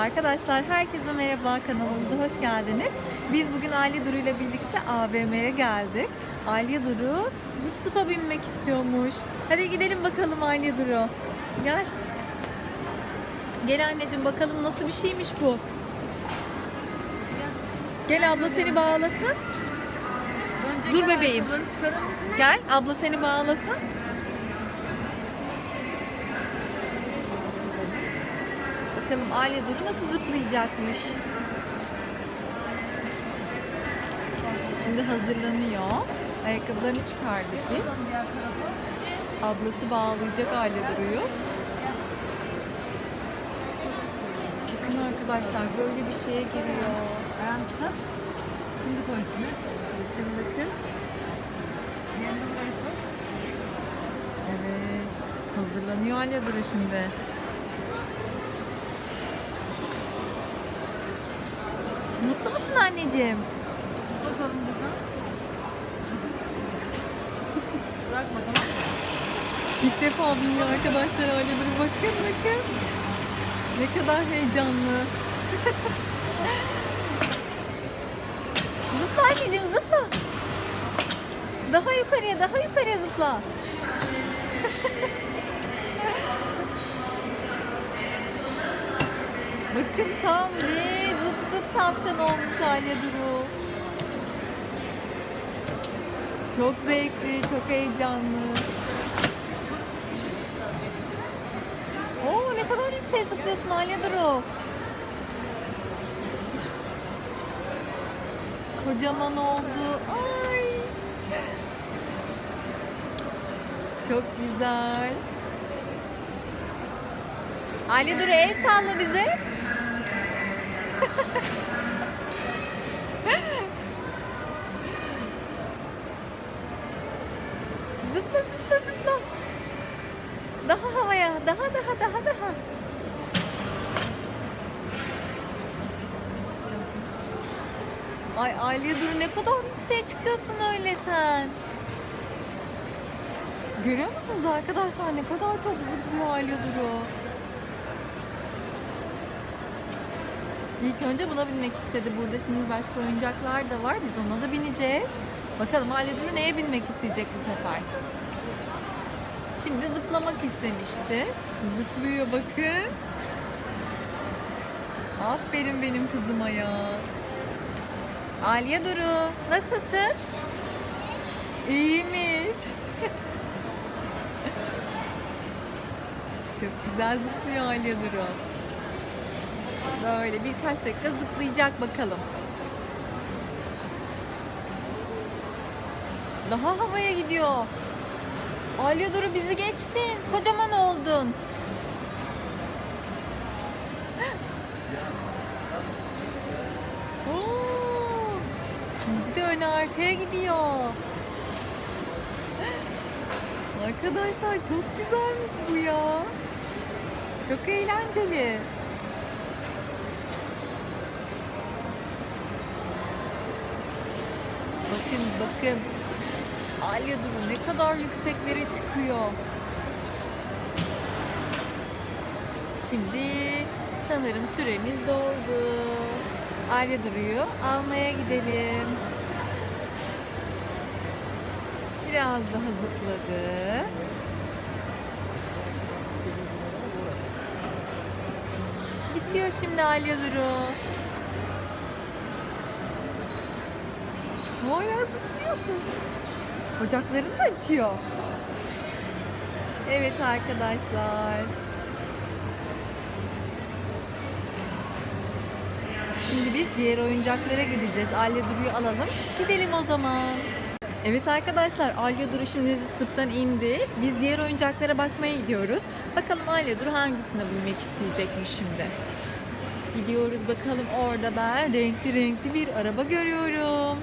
Arkadaşlar herkese merhaba kanalımıza hoş geldiniz. Biz bugün Ali Duru ile birlikte AVM'ye geldik. Ali Duru zıp zıpa binmek istiyormuş. Hadi gidelim bakalım Ali Duru. Gel. Gel anneciğim bakalım nasıl bir şeymiş bu. Gel abla seni bağlasın. Dur bebeğim. Gel abla seni bağlasın. Bakalım Ali Duru nasıl zıplayacakmış. Şimdi hazırlanıyor. Ayakkabılarını çıkardık biz. Ablası bağlayacak Ali Duru'yu. Bakın arkadaşlar böyle bir şeye giriyor. Şimdi koy içine. Bakın bakın. Evet. Hazırlanıyor Ali Duru şimdi. Mutlu musun anneciğim? Bakalım buradan. Bırakma tamam? İlk defa biniyor arkadaşlar öyle bir bakın bakın. Ne kadar heyecanlı. zıpla anneciğim zıpla. Daha yukarıya daha yukarıya zıpla. bakın tam tavşan olmuş Alya Duru. Çok zevkli, çok heyecanlı. Oo ne kadar yüksek zıplıyorsun Alya Duru. Kocaman oldu. Ay. Çok güzel. Alya Duru el salla bize. Aliye Duru ne kadar yükseğe çıkıyorsun öyle sen. Görüyor musunuz arkadaşlar ne kadar çok zıplıyor Aliye Duru. İlk önce buna binmek istedi. Burada şimdi başka oyuncaklar da var. Biz ona da bineceğiz. Bakalım Aliye Duru neye binmek isteyecek bu sefer. Şimdi zıplamak istemişti. Zıplıyor bakın. Aferin benim kızıma ya. Aliye Duru nasılsın? İyiymiş. Çok güzel zıplıyor Aliye Duru. Böyle birkaç dakika zıplayacak bakalım. Daha havaya gidiyor. Aliye Duru bizi geçtin. Kocaman oldun. Öne arkaya gidiyor. Arkadaşlar çok güzelmiş bu ya. Çok eğlenceli. Bakın bakın. Alya Duru ne kadar yükseklere çıkıyor. Şimdi sanırım süremiz doldu. Alya Duru'yu almaya gidelim. Biraz daha zıpladı. Bitiyor şimdi Alya Duru. Hala zıplıyorsun. Bacaklarını da açıyor. Evet arkadaşlar. Şimdi biz diğer oyuncaklara gideceğiz. Alya Duru'yu alalım. Gidelim o zaman. Evet arkadaşlar Alya Duru şimdi zıp zıptan indi. Biz diğer oyuncaklara bakmaya gidiyoruz. Bakalım Alya Duru hangisine binmek isteyecekmiş şimdi. Gidiyoruz bakalım orada ben renkli renkli bir araba görüyorum.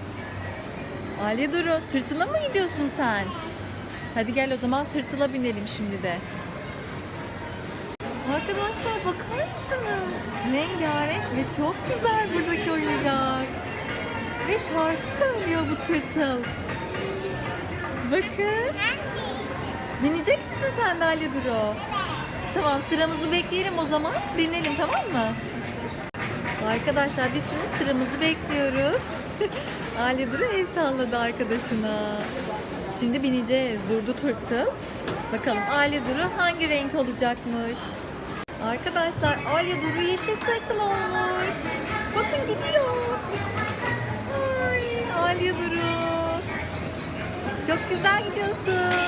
Ali Duru, tırtıla mı gidiyorsun sen? Hadi gel o zaman tırtıla binelim şimdi de. Arkadaşlar bakar mısınız? Rengarenk ve çok güzel buradaki oyuncak. Ve şarkı söylüyor bu tırtıl. Bakın. Binecek misin Ali Duru? Tamam sıramızı bekleyelim o zaman. Binelim tamam mı? Arkadaşlar biz şimdi sıramızı bekliyoruz. Ali Duru el salladı arkadaşına. Şimdi bineceğiz. Durdu tırtıl. Bakalım Ali Duru hangi renk olacakmış? Arkadaşlar Alya Duru yeşil tırtıl olmuş. Bakın gidiyor. Ay Alya Duru. Çok güzel gidiyorsun.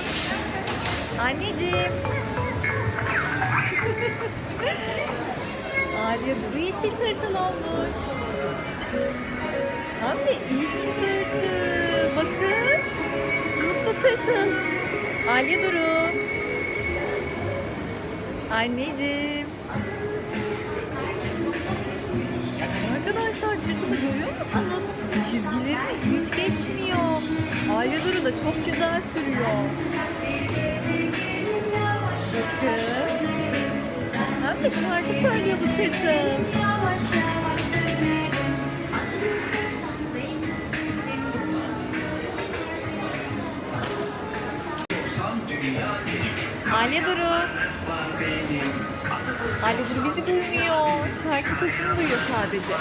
Anneciğim. Alya Duru yeşil tırtıl olmuş. De ilk tırtıl. Bakın. Mutlu tırtıl. Alya Duru. Anneciğim. Arkadaşlar tırtılı görüyor musunuz? Çizgileri hiç geçmiyor. Alya Duru da çok güzel sürüyor. Bakın. Hem de şarkı söylüyor bu tırtıl. Alya Duru. Alya Duru bizi duymuyor. Şarkı sesini duyuyor sadece.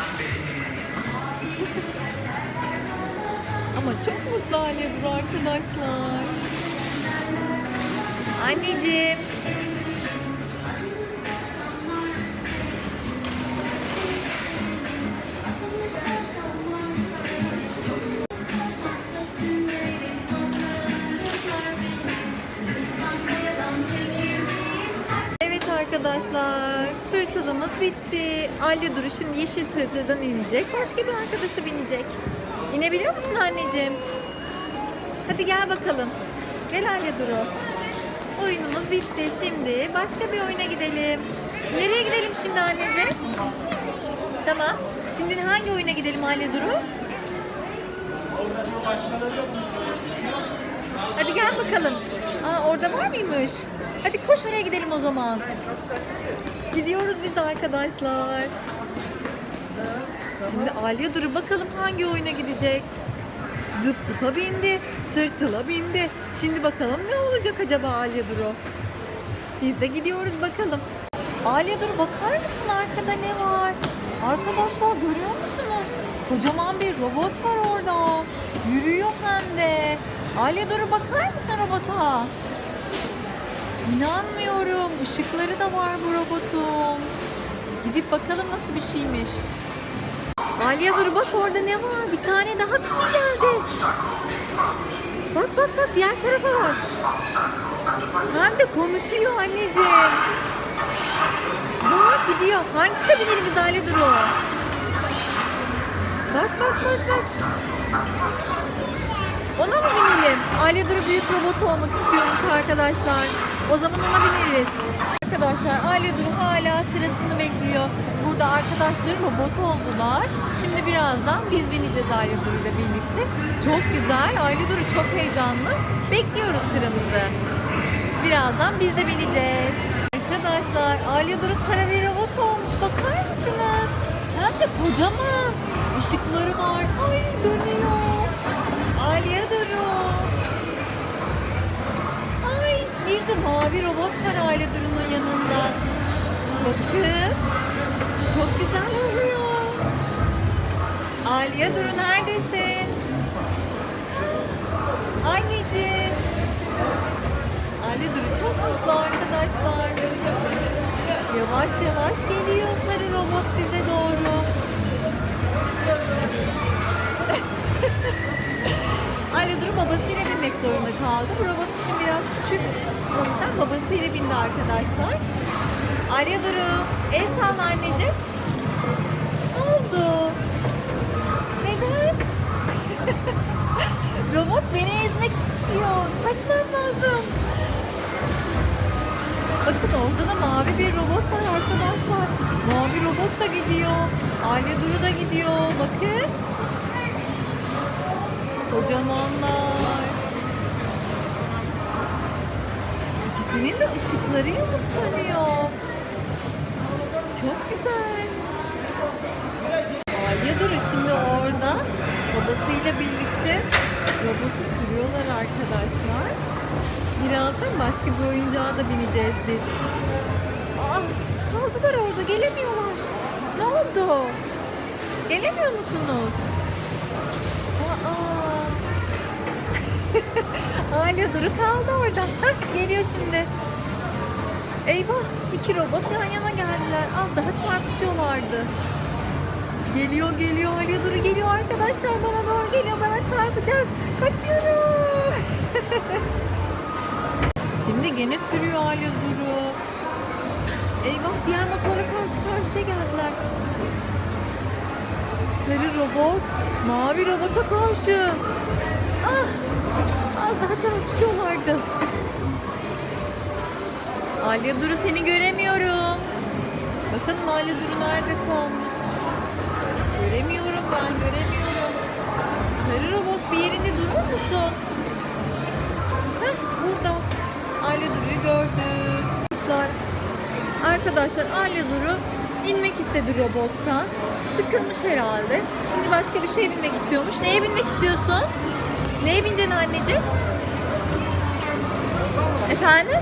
Ama çok mutlu Alya Duru arkadaşlar. Anneciğim. Evet arkadaşlar, tırtılımız bitti. Alya Duru şimdi yeşil tırtıldan inecek. Başka bir arkadaşı binecek. İnebiliyor musun anneciğim? Hadi gel bakalım. Gel Alya Duru. Oyunumuz bitti. Şimdi başka bir oyuna gidelim. Nereye gidelim şimdi anneciğim? Tamam. Şimdi hangi oyuna gidelim Alya Duru? Hadi gel bakalım. Aa orada var mıymış? Hadi koş oraya gidelim o zaman. Gidiyoruz biz de arkadaşlar. Şimdi Aliye Duru bakalım hangi oyuna gidecek. Zıp zıpa bindi, tırtıla bindi. Şimdi bakalım ne olacak acaba Aliye Duru? Biz de gidiyoruz bakalım. Aliye Duru bakar mısın arkada ne var? Arkadaşlar görüyor musunuz? Kocaman bir robot var orada. Yürüyor hem de. Aliye Duru bakar mısın robota? İnanmıyorum. Işıkları da var bu robotun. Gidip bakalım nasıl bir şeymiş. Aliye dur bak orada ne var? Bir tane daha bir şey geldi. Bak bak bak diğer tarafa bak. Hem de konuşuyor anneciğim. Bak gidiyor. Hangisine binelim biz Aliye Duru? Bak bak bak bak. Ona mı binelim? Aliye Duru büyük robot olmak istiyormuş arkadaşlar. O zaman ona bineriz. Arkadaşlar Aliye Duru hala sırasını bekliyor. Burada arkadaşları robot oldular. Şimdi birazdan biz bineceğiz Duru ile birlikte. Çok güzel. Aliye Duru çok heyecanlı. Bekliyoruz sıramızı. Birazdan biz de bineceğiz. Arkadaşlar Aliye Duru sarı bir robot olmuş. Bakar mısınız? Hem de kocaman. Işıkları var. Ay dönüyor. Aliye Duru. Ay bir de mavi robot var Aile Duru'nun yanında. Bakın. Çok güzel oluyor. Aliye Duru neredesin? Anneciğim. Aliye Duru çok mutlu arkadaşlar. Yavaş yavaş geliyor sarı robot bize doğru. Aile Duru babasıyla binmek zorunda kaldı. Bu robot için biraz küçük. O yüzden babasıyla bindi arkadaşlar. Arya Duru, el salla anneciğim. Ne oldu? Neden? robot beni ezmek istiyor. Kaçmam lazım. Bakın orada da mavi bir robot var arkadaşlar. Mavi robot da gidiyor. Aile Duru da gidiyor. Bakın. Kocamanlar. İkisinin de ışıkları yanıp sönüyor. Çok güzel. Alya Duru şimdi orada babasıyla birlikte robotu sürüyorlar arkadaşlar. Birazdan başka bir oyuncağa da bineceğiz biz. Aa, kaldılar orada gelemiyorlar. Ne oldu? Gelemiyor musunuz? Aa. Aile Duru kaldı orada. Hah, geliyor şimdi. Eyvah iki robot yan yana geldiler. Az daha çarpışıyorlardı. Geliyor geliyor Aile Duru geliyor arkadaşlar bana doğru geliyor bana çarpacak. Kaçıyorum. Şimdi gene sürüyor Aile Duru. Eyvah diğer motorla karşı karşıya geldiler. Sarı robot mavi robota karşı. Ah! Az daha çarpışıyorlardı. Alya Duru seni göremiyorum. Bakalım Alya Duru nerede kalmış? Göremiyorum ben göremiyorum. Sarı robot bir yerinde durur musun? Heh, burada. Alya Duru'yu gördüm. Arkadaşlar, Arkadaşlar Alya Duru inmek istedi robottan. Sıkılmış herhalde. Şimdi başka bir şey binmek istiyormuş. Neye binmek istiyorsun? Neye bineceksin anneciğim? Efendim?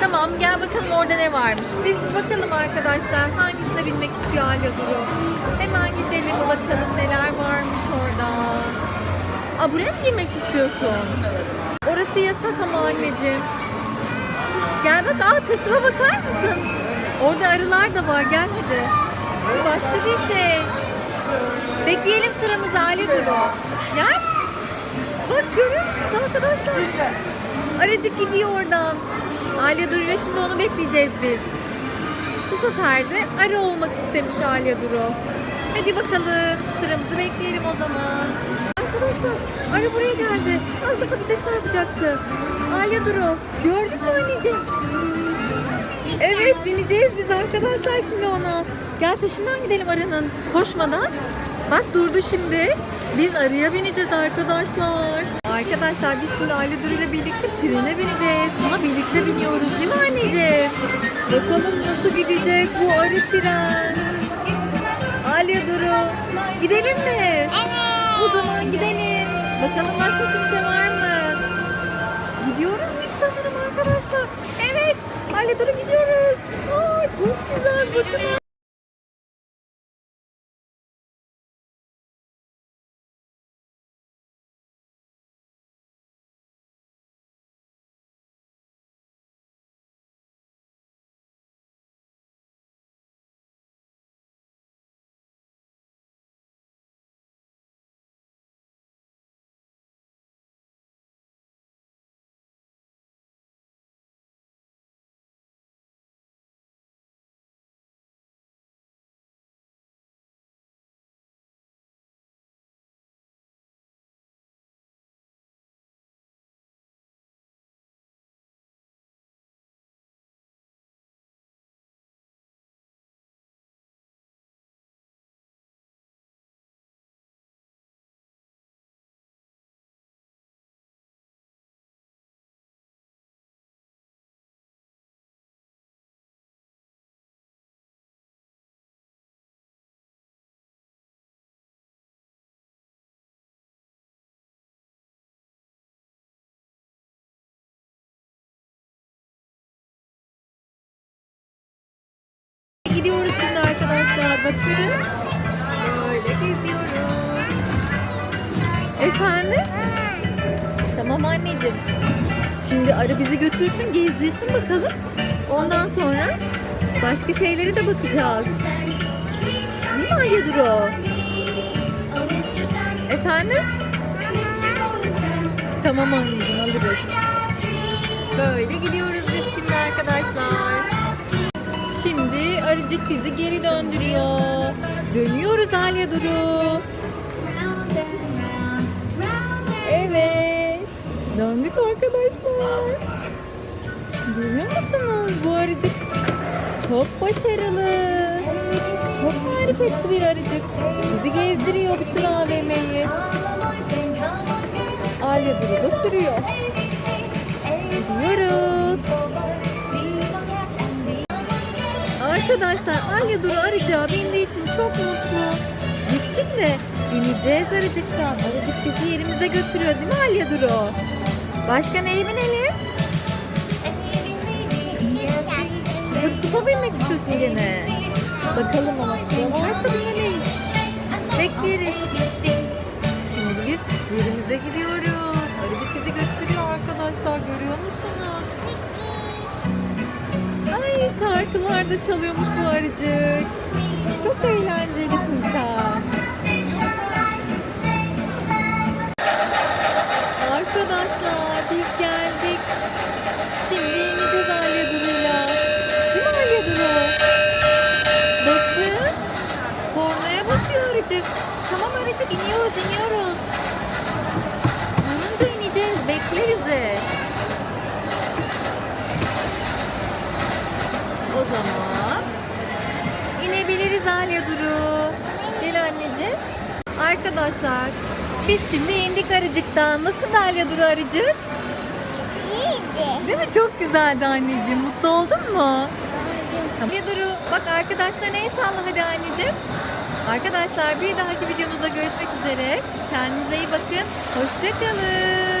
Tamam gel bakalım orada ne varmış. Biz bakalım arkadaşlar hangisine binmek istiyor Alya Duru. Hemen gidelim bakalım neler varmış orada. Aa buraya mı girmek istiyorsun? Orası yasak ama anneciğim. Gel bak aa tırtıla bakar mısın? Orada arılar da var gel hadi. Bu başka bir şey. Bekleyelim sıramızı Alya Duru. Gel. Bak görüyor musunuz arkadaşlar? Aracık gidiyor oradan. Alya Duru ile şimdi onu bekleyeceğiz biz. Bu sefer de arı olmak istemiş Alya Duru. Hadi bakalım sıramızı bekleyelim o zaman. Arkadaşlar arı buraya geldi. Az daha bize çarpacaktı. Alya Duru gördün mü anneciğim? Evet bineceğiz biz arkadaşlar şimdi ona. Gel peşinden gidelim arının. Koşmadan. Bak durdu şimdi. Biz arıya bineceğiz arkadaşlar. Arkadaşlar biz şimdi Aile ile birlikte trene bineceğiz. Buna birlikte biniyoruz değil mi anneciğim? Bakalım nasıl gidecek bu arı tren. Aile Duru gidelim mi? Evet. O zaman gidelim. Bakalım başka kimse var mı? Gidiyoruz biz sanırım arkadaşlar. Evet. Aile Duru gidiyoruz. Aa, çok güzel bakın. Bakın. Böyle geziyoruz. Efendim? Tamam anneciğim. Şimdi arı bizi götürsün, gezdirsin bakalım. Ondan sonra başka şeylere de bakacağız. Değil mi Duru? Efendim? Tamam anneciğim alırız. Böyle gidiyoruz biz şimdi arkadaşlar. Arıcık bizi geri döndürüyor. Dönüyoruz Alya Duru. Evet. Döndük arkadaşlar. Görüyor musunuz bu arıcık? Çok başarılı. Çok marifetli bir arıcık. Bizi gezdiriyor bütün AVM'yi. Alya Duru da sürüyor. Arkadaşlar Alya Duru arıcağa bindiği için çok mutlu. Biz şimdi bineceğiz arıcıktan. Arıcık bizi yerimize götürüyor değil mi Alya Duru? Başka neye binelim? Zıp zıpa binmek istiyorsun gene. Bakalım ama sıra varsa binemeyiz. Bekleriz. Şimdi biz yerimize gidiyoruz. Arıcık bizi götürüyor arkadaşlar. Görüyor musunuz? Ay şarkılar da çalıyormuş bu arıcık. Çok eğlencelisin sen. Arkadaşlar biz şimdi indik arıcıktan. Nasıl Alya Duru arıcık? İyiydi. Değil mi? Çok güzeldi anneciğim. Mutlu oldun mu? Alya Duru bak arkadaşlar el salla hadi anneciğim. Arkadaşlar bir dahaki videomuzda görüşmek üzere. Kendinize iyi bakın. Hoşçakalın.